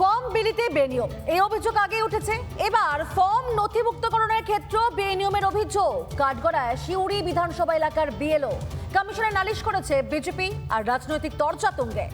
Form বিলিতে বেনিয়ম। এই অভিযোগ আগে উঠেছে। এবার ফর্ম নথিভুক্তকরণের ক্ষেত্রে বেনিয়মের অভিযোগ। কাঠগড়ায় শিউরি বিধানসভা এলাকার বিএলও। কমিশনে নালিশ করেছে বিজেপি আর রাজনৈতিক তর্জা তুঙ্গে।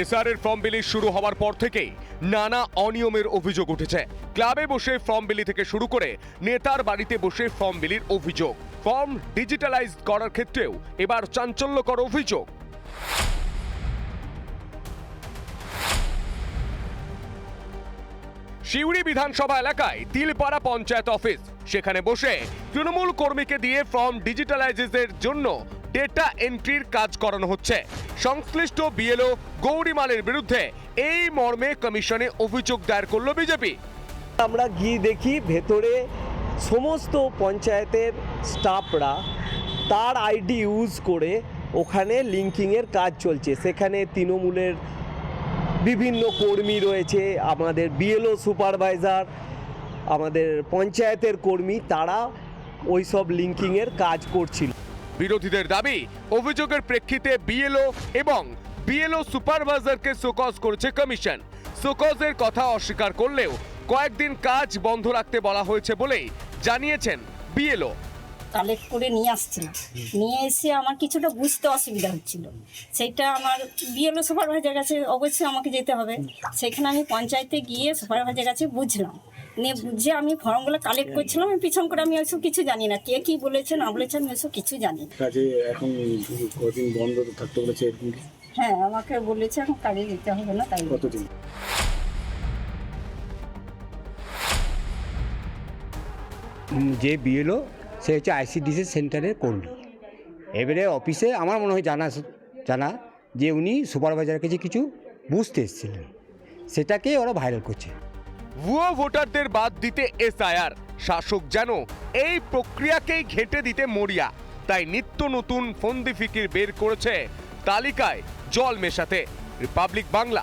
এসআর এর ফর্ম বিলি শুরু হওয়ার পর থেকেই নানা অনিয়মের অভিযোগ উঠেছে। ক্লাবে বসে ফর্ম বিলি থেকে শুরু করে নেতার বাড়িতে বসে ফর্ম বিলির অভিযোগ। ফর্ম ডিজিটালাইজ করার ক্ষেত্রেও এবার চাঞ্চল্যকর অভিযোগ। শিউড়ি বিধানসভা এলাকায় তিলপাড়া পঞ্চায়েত অফিস। সেখানে বসে তৃণমূল কর্মীকে দিয়ে ফর্ম ডিজিটালাইজের জন্য ডেটা এন্ট্রির কাজ করানো হচ্ছে। সংশ্লিষ্ট বিএলও গৌরীমালের বিরুদ্ধে এই মর্মে কমিশনে অভিযোগ দায়ের করল বিজেপি। আমরা গিয়ে দেখি ভেতরে সমস্ত পঞ্চায়েতের স্টাফরা তার আইডি ইউজ করে ওখানে লিঙ্কিংয়ের কাজ চলছে। সেখানে তৃণমূলের বিভিন্ন কর্মী রয়েছে, আমাদের বিএলও সুপারভাইজার আমাদের পঞ্চায়েতের কর্মী, তারা ওই সব লিঙ্কিংয়ের কাজ করছিল। বিরোধীদের দাবি, অভিযোগের প্রেক্ষিতে বিএলও এবং বিএলও সুপারভাইজারকে সোকজ করেছে কমিশন সোকজের কথা অস্বীকার করলেও কয়েকদিন কাজ বন্ধ রাখতে বলা হয়েছে বলেই জানিয়েছেন বিএলও কালেক্ট করে নিয়ে আসছিলাম নিয়ে এসে আমার কিছুটা বুঝতে অসুবিধা হচ্ছিল। সেইটা আমার বিএলও সুপারভাইজার কাছে অবশ্যই আমাকে যেতে হবে। সেখানে আমি পঞ্চায়েতে গিয়ে সুপারভাইজার কাছে বুঝলাম। নিয়ে বুঝে আমি ফর্মগুলো কালেক্ট করছিলাম। আমি পিছন করে আমি ওইসব কিছু জানি না। কে কী বলেছে না বলেছে আমি ওইসব কিছু জানি কাজে এখন কদিন বন্ধ থাকতে বলেছে হ্যাঁ আমাকে বলেছে এখন কাজে যেতে হবে না তাই কতদিন? যে বিএলও সে হচ্ছে আইসিডিসি সেন্টারের কর্মী। এবারে অফিসে আমার মনে হয় জানা জানা যে উনি সুপারভাইজারের কাছে কিছু বুঝতে এসেছিলেন, সেটাকে ওরা ভাইরাল করছে। ভুয়ো ভোটারদের বাদ দিতে এসআইআর, শাসক যেন এই প্রক্রিয়াকেই ঘেঁটে দিতে মরিয়া। তাই নিত্য নতুন ফন্দি ফিকির বের করেছে তালিকায় জল মেশাতে। রিপাবলিক বাংলা